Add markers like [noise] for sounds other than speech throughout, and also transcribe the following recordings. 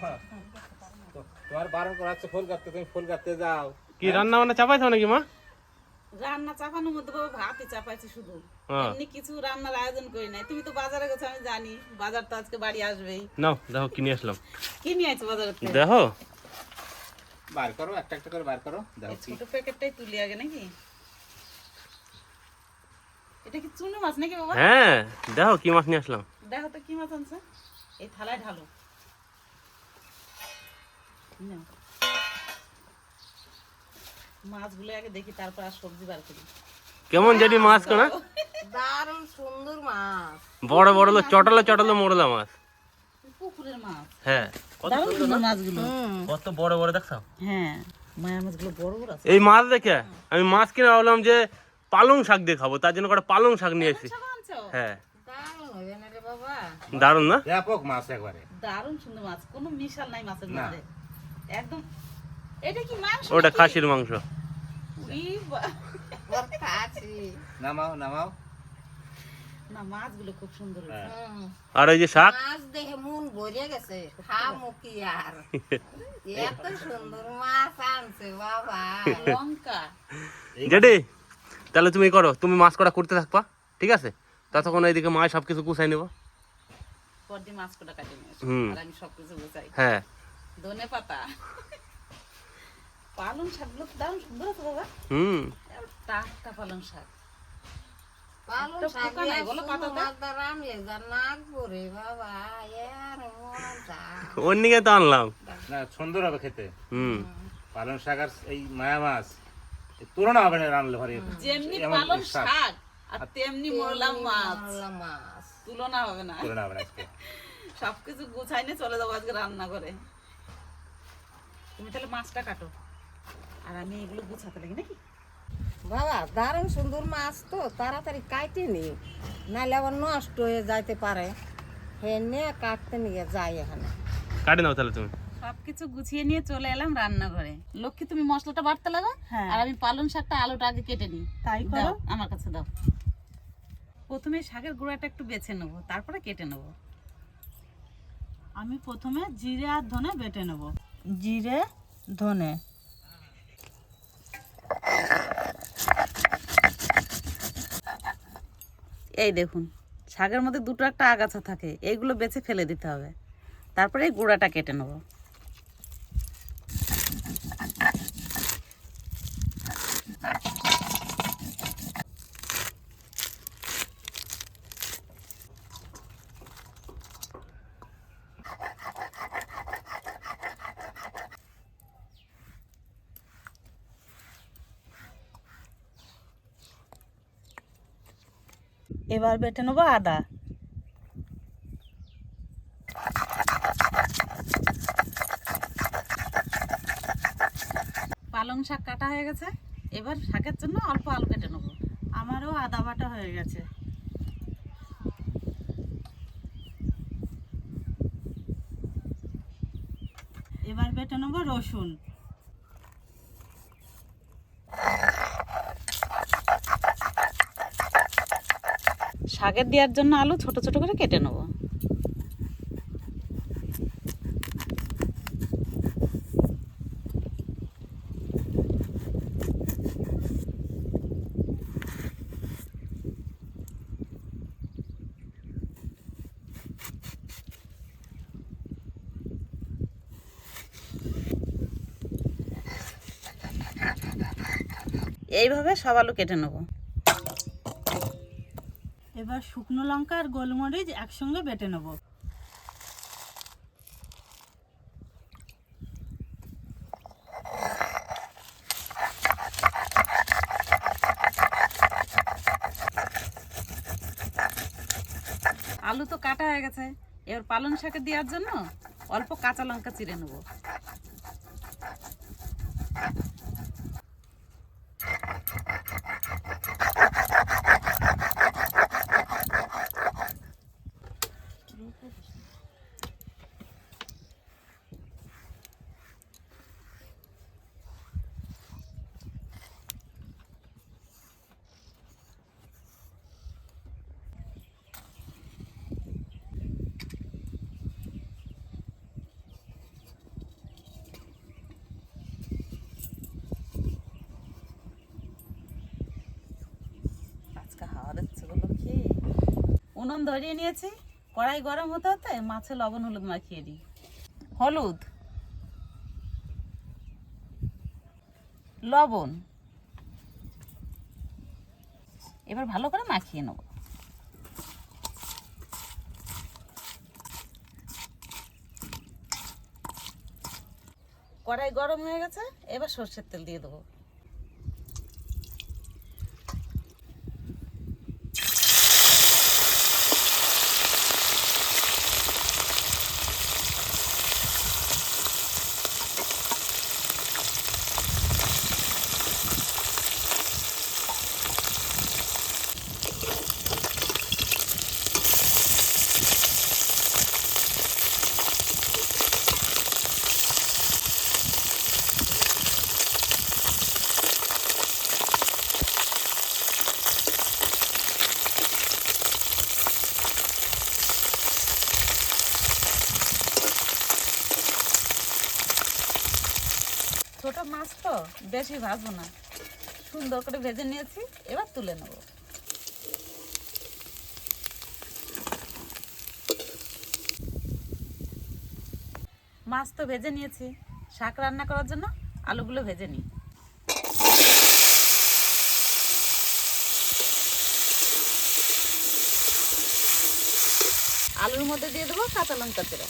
তো- তোমার বারণ করা হচ্ছে ফুল কাটতে তুমি ফুল কাটতে যাও। কি রান্না বান্না চাপাইছো নাকি মা? রান্না চাপানোর মধ্যে বাবা ভাতই চাপাইছি শুধু। এমনি কিছু রান্নার আয়োজন করি নাই। তুমি তো বাজারে গেছো আমি জানি। বাজার তো আজকে বাড়ি আসবেই। নাও দেখো কিনে আসলাম। কি নিয়ে আইছো বাজারে থেকে? দেখো। বার করো একটা একটা করে বার করো। দেখো ছোট প্যাকেটটাই তুলি আগে নাকি? এটা কি চুনো মাছ নাকি বাবা? হ্যাঁ দেখো কি মাছ নিয়ে আসলাম। দেখো তো কি মাছ আনছে। এই থালায় ঢালো। মাছগুলো আগে দেখি তারপর আর সবজি বার করি। কেমন জানি মাছ কোনা? দারুণ সুন্দর মাছ। বড় বড় লো চটলো চটলো মোড়লা মাছ। পুকুরের মাছ। হ্যাঁ কত দারুণ সুন্দর মাছগুলো। কত বড় বড় দেখছ? হ্যাঁ মায়া মাছগুলো বড় বড় আছে। এই মাছ দেখে আমি মাছ কিনে ভাবলাম যে পালং শাক দিয়ে খাব তার জন্য কটা পালং শাক নিয়ে এসেছি হ্যাঁ। দারুণ হবে না দারুণ না? ব্যাপক মাছ একবারে। দারুণ সুন্দর মাছ কোনো মিশাল নাই মাছের মধ্যে। একদম এটা কি মাংস ওটা খাসির মাংস। ই বা- ওর কাছে নামাও নামাও। না মাছগুলো খুব সুন্দর আর ওই যে শাক? মাছ দেখে মন ভরে গেছে খামু কি আর? [laughs] এত সুন্দর মাছ আনছে বাবা। লঙ্কা। জেডি তাহলে তুমি করো তুমি মাছ কটা করতে থাকবা ঠিক আছে? ততক্ষণ এইদিকে মা সব কিছু গুছাই নেব। পরদি মাছ কোটা কাটে নিয়ে হুম। আর আমি সবকিছু গোছাই। হ্যাঁ। ধনে পাতা। পালং শাকগুলো তো দারুণ সুন্দর আছে বাবা। হুম। টাটকা পালং শাক। পালং শাক বলো পাতাতে? মাছ দ্বারা নাক ভরে বাবা এর মজা। ওর নিকে তো আনলাম। না সুন্দর হবে খেতে। হুম। পালং শাক আর এই মায়া মাছ তুলনা হবে না রান্নলে ঘরে যেমনি পালং শাক। আর তেমনি মোরলাম মাছ। মোরলা মাছ। তুলনা হবে না। তুলনা হবে না সবকিছু গুছাই নিয়ে চলে যাব আজকে রান্না করে তুমি তাহলে মাছটা কাটো। আর আমি এগুলো গুছাতে লাগি নাকি? বাবা দারুণ সুন্দর মাছ তো তাড়াতাড়ি কাটে নি। নাহলে আবার নষ্ট হয়ে যাইতে পারে। হেনে কাটতে নিয়ে যাই এখানে। কাটে নাও তাহলে তুমি। সবকিছু গুছিয়ে নিয়ে চলে এলাম রান্নাঘরে। লক্ষ্মী তুমি মশলাটা বাড়তে লাগো? আর আমি পালং শাকটা আলুটা আগে কেটে নিই তাই দাও আমার কাছে দাও। প্রথমে শাকের গুঁড়াটা একটু বেছে নেব তারপরে কেটে নেব। আমি প্রথমে জিরে আর ধনে বেটে নেব। জিরে, ধনে। এই দেখুন, শাকের মধ্যে দুটো একটা আগাছা থাকে এইগুলো বেছে ফেলে দিতে হবে। তারপরে এই গুঁড়াটা কেটে নেব। এবার বেটে নেব আদা। পালং শাক কাটা হয়ে গেছে। এবার শাকের জন্য অল্প আলু কেটে নেব। আমারও আদা বাটা হয়ে গেছে। এবার বেটে নেব রসুন। শাকের দেওয়ার জন্য আলু ছোট ছোট করে কেটে নেব। এইভাবে সব আলু কেটে নেব। এবার শুকনো লঙ্কা আর গোলমরিচ একসঙ্গে বেটে নেব। আলু তো কাটা হয়ে গেছে। এবার পালং শাকে দেওয়ার জন্য অল্প কাঁচা লঙ্কা চিড়ে নেব। উনুন ধরিয়ে নিয়েছি, কড়াই গরম হতে হতে মাছে লবণ, হলুদ মাখিয়ে দিই। হলুদ, লবণ। এবার ভালো করে মাখিয়ে নেব। কড়াই গরম হয়ে গেছে, এবার সর্ষের তেল দিয়ে দেবো। ছোট মাছ তো বেশি ভাজবো না। সুন্দর করে ভেজে নিয়েছি, এবার তুলে নেব। মাছ তো ভেজে নিয়েছি, শাক রান্না করার জন্য আলুগুলো ভেজে নিই। আলুর মধ্যে দিয়ে দেবো কাঁচা লঙ্কা চিরা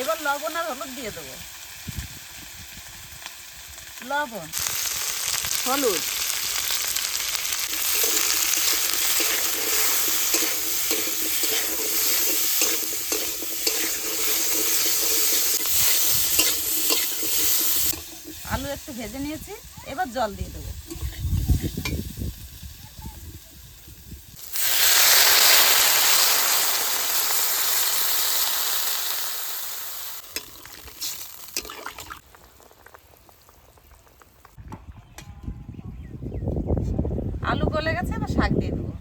এবার লবণ আর হলুদ দিয়ে দেবো। লবণ। হলুদ। আলু একটু ভেজে নিয়েছি এবার জল দিয়ে দেবো। আলু গলে গেছে, এবার শাক দিয়ে দেবো।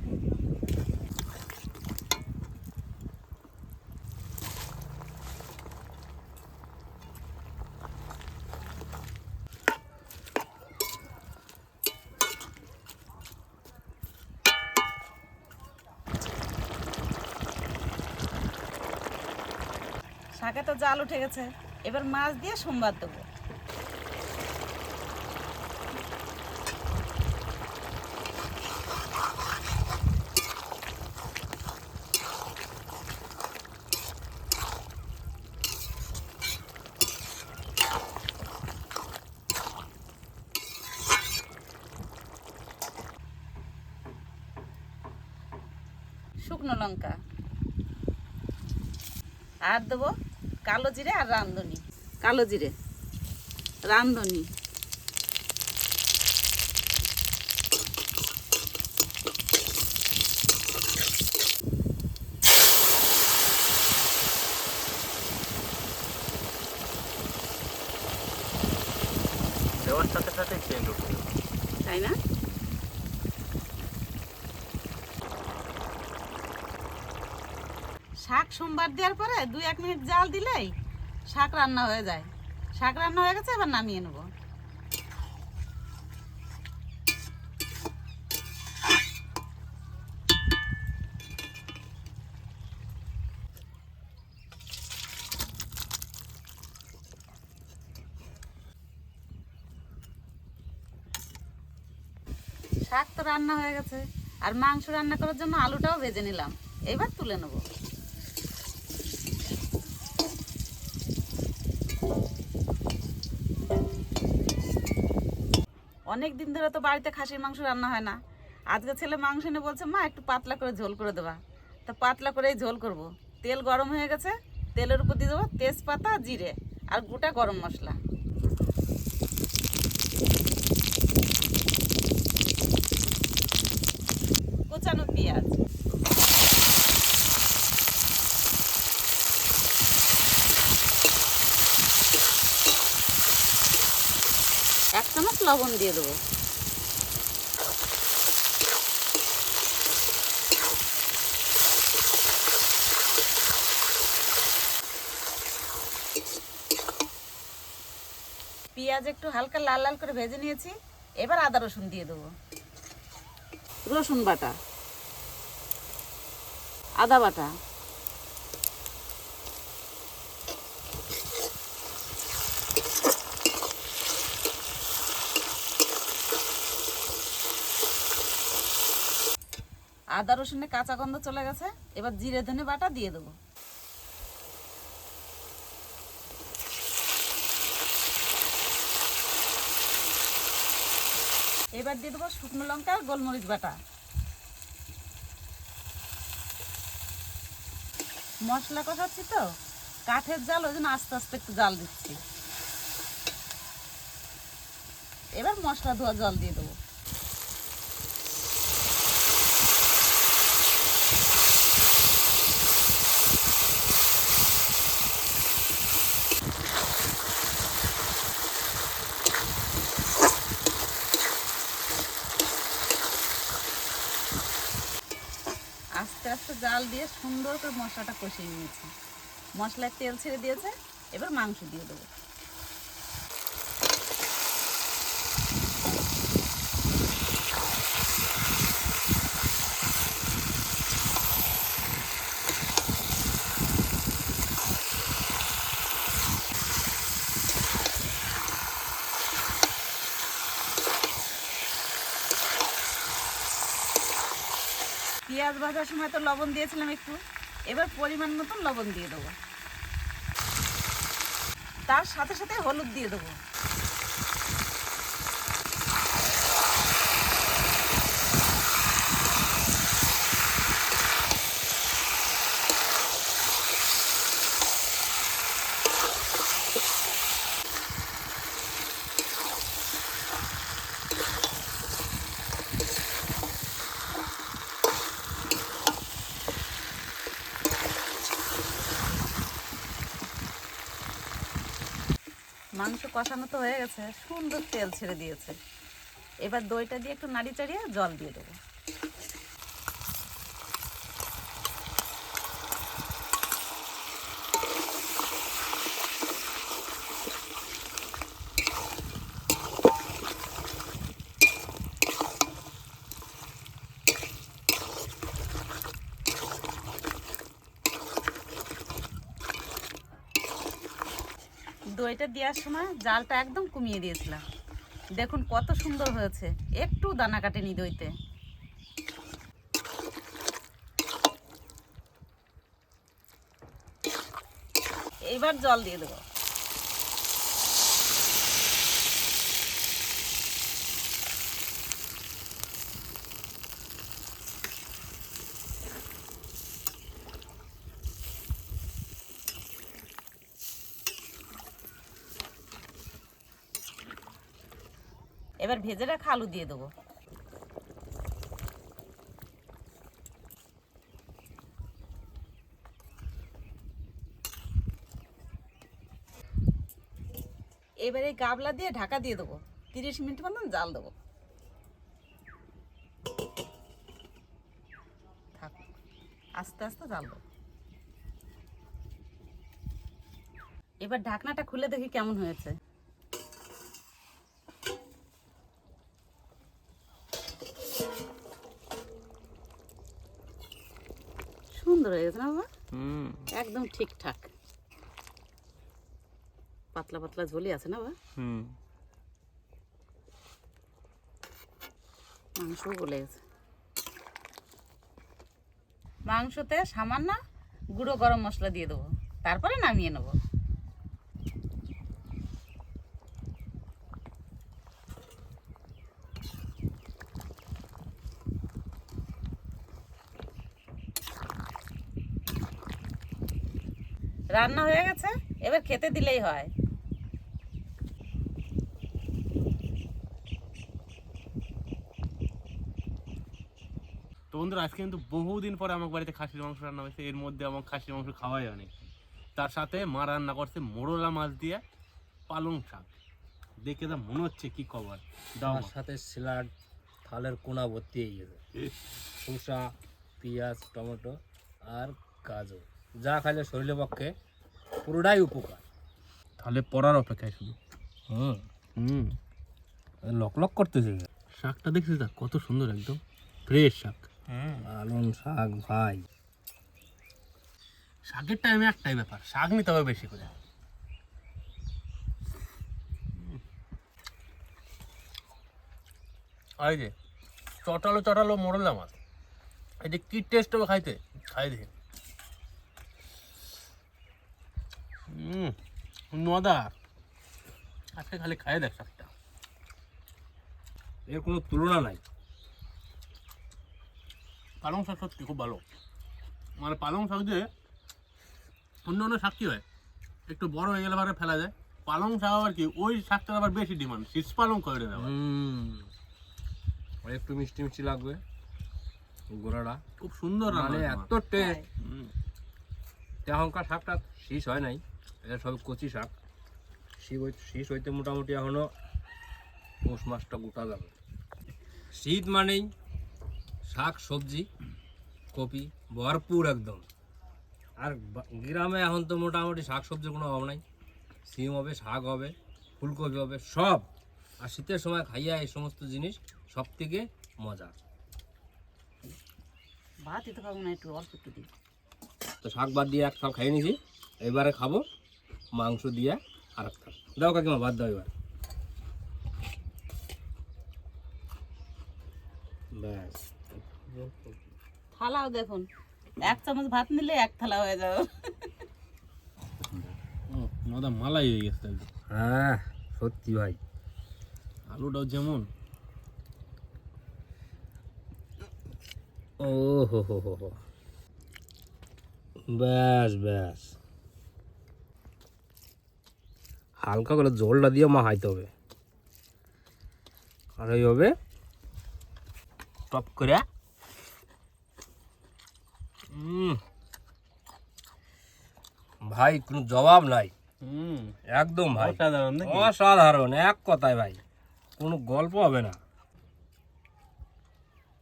শাকে তো জাল উঠে গেছে। এবার মাছ দিয়ে সোমবার দেবো। শুকনো লঙ্কা। আর দেবো কালো জিরে আর রান্ধনি কালো জিরে রান্ধনি দেওয়ার সাথে সাথে চেঞ্জ তাই না? শাক সোমবার দেওয়ার পরে দুই এক মিনিট জাল দিলেই শাক রান্না হয়ে যায়। শাক রান্না হয়ে গেছে, এবার নামিয়ে নেব। শাক তো রান্না হয়ে গেছে, আর মাংস রান্না করার জন্য আলুটাও ভেজে নিলাম। এবার তুলে নেব। অনেক দিন ধরে তো বাড়িতে খাসির মাংস রান্না হয় না। আজকে ছেলে মাংস এনে বলছে, মা, একটু পাতলা করে ঝোল করে দেবা। তা পাতলা করেই ঝোল করব। তেল গরম হয়ে গেছে, তেলের উপর দিয়ে দেবো তেজপাতা, জিরে আর গোটা গরম মশলা। কোচানো পেঁয়াজ। এক চামচ লবণ দিয়ে দেবো। পেঁয়াজ একটু হালকা লাল লাল করে ভেজে নিয়েছি, এবার আদা রসুন দিয়ে দেবো। রসুন বাটা, আদা বাটা। আদা রসুনের কাঁচা গন্ধ চলে গেছে, এবার জিরে ধনে বাটা দিয়ে দেবো। এবার দিয়ে দেবো শুকনো লঙ্কা আর গোলমরিচ বাটা। মশলা কষাচ্ছি তো, কাঠের জাল, ওই জন্য আস্তে আস্তে একটু জাল দিচ্ছি। এবার মশলা ধোয়া জল দিয়ে দেবো। আস্তে জাল দিয়ে সুন্দর করে মশলাটা কষিয়ে নিয়েছি। মশলার তেল ছেড়ে দিয়েছে, এবার মাংস দিয়ে দেবো। পেঁয়াজ ভাজার সময় তো লবণ দিয়েছিলাম একটু। এবার পরিমাণ মতন লবণ দিয়ে দেবো। তার সাথে সাথে হলুদ দিয়ে দেবো। মাংস কষানো তো হয়ে গেছে, সুন্দর তেল ছেড়ে দিয়েছে। এবার দইটা দিয়ে একটু নাড়ি চাড়িয়ে জল দিয়ে দেবো। দইটা দেওয়ার সময় জালটা একদম কমিয়ে দিয়েছিলাম। দেখুন কত সুন্দর হয়েছে। একটু দানা কাটেনি দইতে। এবার জল দিয়ে দেবো। এবার ভেজে রাখা আলু দিয়ে দেবো। এবারে গাবলা দিয়ে ঢাকা দিয়ে দেবো। তিরিশ মিনিট মতন জাল দেবো। থাক, আস্তে আস্তে জাল দেবো। এবার ঢাকনাটা খুলে দেখি কেমন হয়েছে। সুন্দর হয়ে গেছে না বাবা? একদম ঠিকঠাক। পাতলা পাতলা ঝোলি আছে না বাবা? মাংস মাংসও গলে গেছে। মাংসতে সামান্য গুঁড়ো গরম মশলা দিয়ে দেবো। তারপরে নামিয়ে নেব। রান্না হয়ে গেছে এবার খেতে দিলেই হয়। তো বন্ধুরা আজকে কিন্তু বহুদিন পরে আমার বাড়িতে খাসির মাংস রান্না হয়েছে। এর মধ্যে আমার খাসির মাংস খাওয়াই অনেক তার সাথে মা রান্না করছে মোরলা মাছ দিয়ে পালং শাক। দেখে যা মনে হচ্ছে কি খবর। দাও তার সাথে স্যালাড থালের কোনা ভর্তি হয়ে গেছে। শসা পেঁয়াজ টমেটো আর গাজর। যা খাইলে শরীরের পক্ষে পুরোটাই উপকার। তাহলে পড়ার অপেক্ষায় শুধু। হুম। হুম। লক লক করতেছে শাকটা দেখছিস দা কত সুন্দর একদম। ফ্রেশ শাক। পালং শাক ভাই। শাকের টাইমে একটাই ব্যাপার শাক নিতে হবে বেশি করে। আর এই যে চটালো চটালো মোড়লা মাছ এই যে কি টেস্ট হবে খাইতে? খাই দেখে হুম নদা আজকে খালি খাই দেখ শাকটা। এর কোনো তুলনা নাই। পালং শাক সত্যি খুব ভালো। মানে পালং শাক যে অন্য অন্য শাক কি হয়? একটু বড় হয়ে গেলে পরে ফেলা যায়। পালং শাক আবার কি? ওই শাকটার আবার বেশি ডিমান্ড। শীষ পালং করে দেওয়া একটু মিষ্টি মিষ্টি লাগবে। গোড়াটা। খুব সুন্দর মানে এত টেস্ট। হুম। এখনকার শাকটা শীষ হয় নাই। এটা সব কচি শাক। শীষ হইতে মোটামুটি এখনও পৌষ মাসটা গোটা যাবে। শীত মানেই শাক সবজি কপি ভরপুর একদম। আর গ্রামে এখন তো মোটামুটি শাক সবজির কোনো অভাব নাই। সিম হবে শাক হবে ফুলকপি হবে সব। আর শীতের সময় খাইয়া এই সমস্ত জিনিস সব থেকে মজা ভাত তো শাক বাদ দিয়ে এক থাল খাইয়ে নিয়েছি। এবারে খাব মাংস দিয়ে আর এক থাল দাও কাকিমা বাদ দাও এবার। ব্যাস। থালাও দেখুন। এক চামচ ভাত নিলে এক থালা হয়ে যাবে। ও, নদা মালাই হয়ে গেছে হ্যাঁ সত্যি ভাই। আলুটাও যেমন। ও হো হো হো হো। ব্যাস ব্যাস। হালকা করে জলটা দিয়ে মাখাইতে হবে। আর এই হবে টপ করে। ভাই কোনো জবাব নাই। হুম একদম ভাই। অসাধারণ অসাধারণ এক কথায় ভাই। কোনো গল্প হবে না।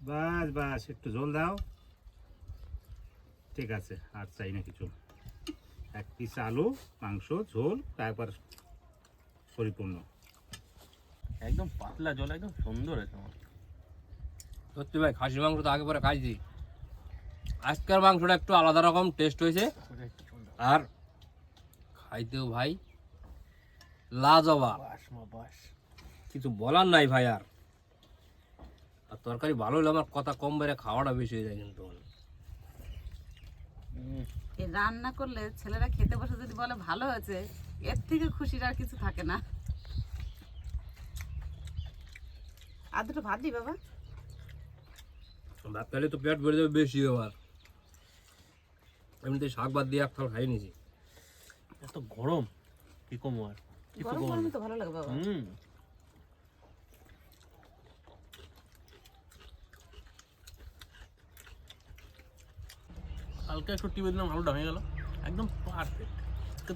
বাস বাস একটু জল দাও। ঠিক আছে আর চাই না কিছু এক পিস আলু মাংস ঝোল তারপর পরিপূর্ণ। একদম পাতলা জল একদম সুন্দর আমার। সত্যি ভাই খাসির মাংস তো আগে পরে খাইছি। আজকের মাংসটা একটু আলাদা রকম টেস্ট হয়েছে। আর খাইতেও ভাই বাস কিছু বলার নাই ভাই আর। আর তরকারি ভালো হলে আমার কথা কম বেড়ে খাওয়াটা বেশি হয়ে যায় কিন্তু। রান্না করলে ছেলেরা খেতে বসে যদি বলে ভালো হয়েছে এর থেকে খুশির আর কিছু থাকে না। আর দুটো ভাত দিই বাবা? ভাত খাইলে তো পেট ভরে যাবে বেশি আবার এমনিতে শাক বাদ দিয়ে এক থাল খাই নিছি এত গরম কি কম আর? গরম তো ভালো লাগে বাবা। হুম। হালকা একটু টিপে দিলাম আলুটা হয়ে গেল। একদম পারফেক্ট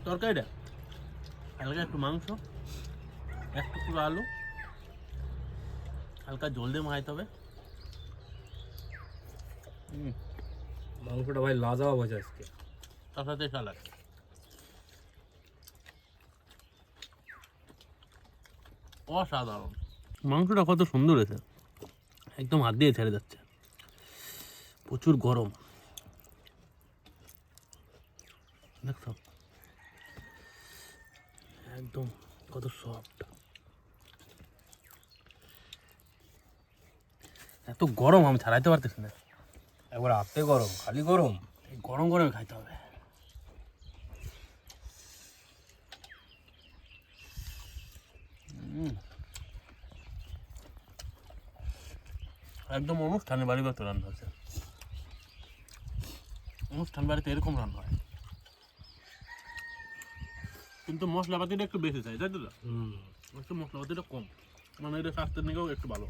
তরকারিটা? হালকা একটু মাংস একটু পুরো আলু হালকা জল দিয়ে মাখাইতে হবে। হুম, মাংসটা ভাই লাজবাব হয়েছে আজকে। তার সাথে সালাড অসাধারণ। মাংসটা কত সুন্দর হয়েছে। একদম হাত দিয়ে ছেড়ে যাচ্ছে। প্রচুর গরম। দেখছ? একদম কত সফট এত গরম আমি ছাড়াইতে পারতেছি না। একবার হাতে গরম খালি গরম। এই গরম গরমে খাইতে হবে। একদম অনুষ্ঠানের বাড়ি মতো রান্না হচ্ছে। অনুষ্ঠান বাড়িতে এরকম রান্না হয়। কিন্তু মশলাপাতিটা একটু বেশি চাই তাই তো? হুম। একটু মশলাপাতিটা কম। মানে এটা স্বাস্থ্যের নিকেও একটু ভালো।